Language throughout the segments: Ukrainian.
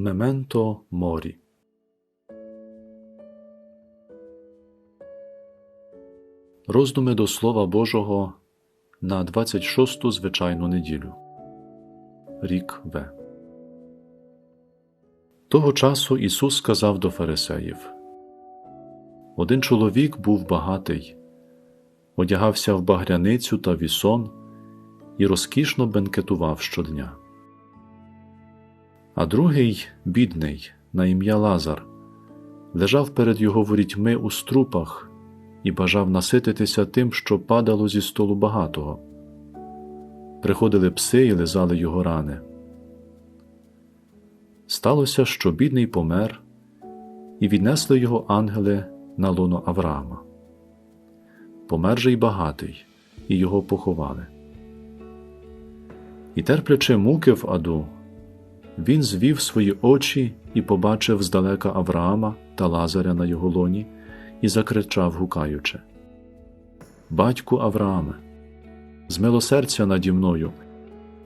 Мементо морі. Роздуми до Слова Божого на 26-ту звичайну неділю. Рік В. Того часу Ісус сказав до фарисеїв Один чоловік був багатий, одягався в багряницю та вісон і розкішно бенкетував щодня. А другий, бідний, на ім'я Лазар, лежав перед його ворітьми у струпах і бажав насититися тим, що падало зі столу багатого. Приходили пси і лизали його рани. Сталося, що бідний помер, і віднесли його ангели на лоно Авраама. Помер же й багатий, і його поховали. І терплячи муки в аду, він звів свої очі і побачив здалека Авраама та Лазаря на його лоні і закричав, гукаючи: Батьку Аврааме, змилосердя наді мною,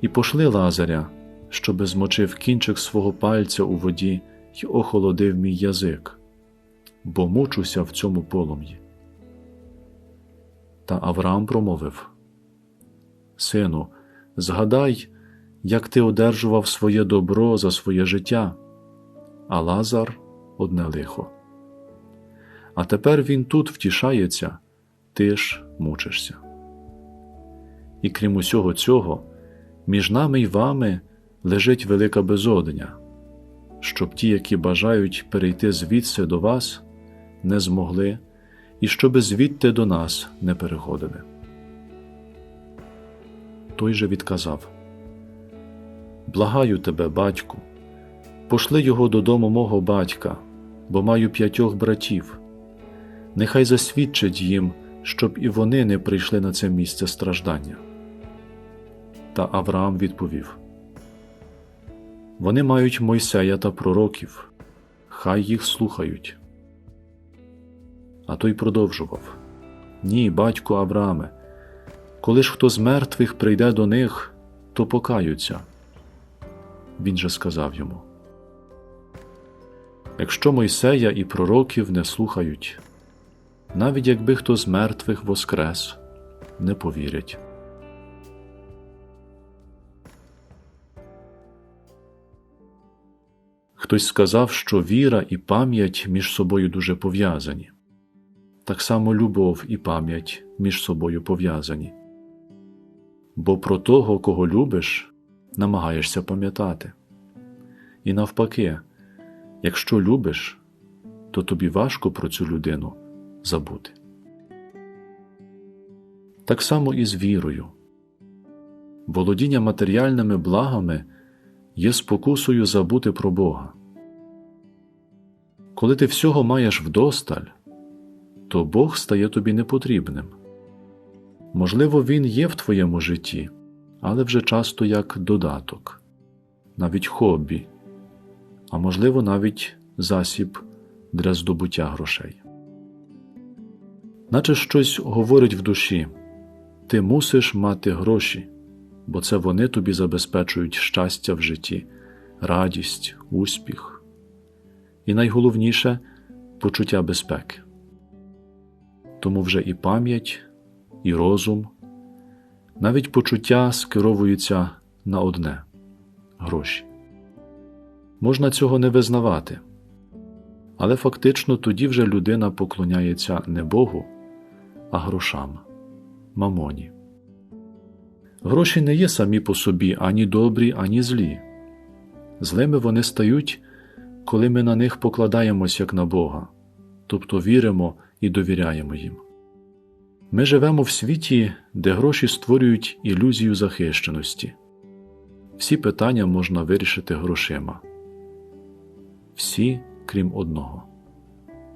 і пошли Лазаря, щоби змочив кінчик свого пальця у воді й охолодив мій язик, бо мучуся в цьому полум'ї. Та Авраам промовив: Сину, згадай, як ти одержував своє добро за своє життя, а Лазар одне лихо. А тепер він тут втішається, ти ж мучишся. І крім усього цього, між нами й вами лежить велика безодня, щоб ті, які бажають перейти звідси до вас, не змогли, і щоби звідти до нас не переходили. Той же відказав Благаю тебе, батьку, пошли його додому мого батька, бо маю п'ятьох братів. Нехай засвідчить їм, щоб і вони не прийшли на це місце страждання. Та Авраам відповів Вони мають Мойсея та пророків, хай їх слухають. А той продовжував Ні, батьку Аврааме, коли ж хто з мертвих прийде до них, то покаються. Він же сказав йому Якщо Мойсея і пророків не слухають, навіть якби хто з мертвих воскрес, не повірять. Хтось сказав, що віра і пам'ять між собою дуже пов'язані, так само любов і пам'ять між собою пов'язані. Бо про того, кого любиш, намагаєшся пам'ятати. І навпаки, якщо любиш, то тобі важко про цю людину забути. Так само і з вірою. Володіння матеріальними благами є спокусою забути про Бога. Коли ти всього маєш вдосталь, то Бог стає тобі непотрібним. Можливо, Він є в твоєму житті, але вже часто як додаток, навіть хобі, а можливо, навіть засіб для здобуття грошей. Наче щось говорить в душі ти мусиш мати гроші, бо це вони тобі забезпечують щастя в житті, радість, успіх і найголовніше почуття безпеки. Тому вже і пам'ять, і розум, навіть почуття скеровуються на одне гроші. Можна цього не визнавати, але фактично тоді вже людина поклоняється не Богу, а грошам, мамоні. Гроші не є самі по собі ані добрі, ані злі. Злими вони стають, коли ми на них покладаємось як на Бога, тобто віримо і довіряємо їм. Ми живемо в світі, де гроші створюють ілюзію захищеності. Всі питання можна вирішити грошима. Всі, крім одного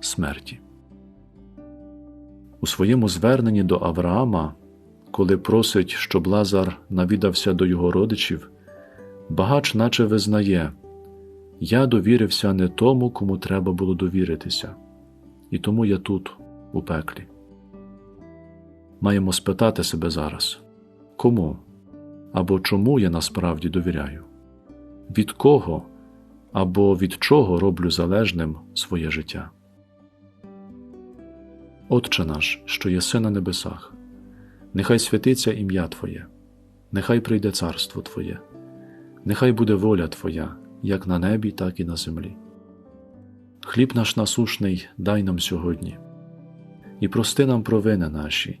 смерті. У своєму зверненні до Авраама, коли просить, щоб Лазар навідався до його родичів, багач наче визнає Я довірився не тому, кому треба було довіритися, і тому я тут, у пеклі. Маємо спитати себе зараз кому або чому я насправді довіряю? Від кого або від чого роблю залежним своє життя. Отче наш, що єси на небесах, нехай святиться ім'я Твоє, нехай прийде царство Твоє, нехай буде воля Твоя, як на небі, так і на землі. Хліб наш насушний дай нам сьогодні, і прости нам провини наші,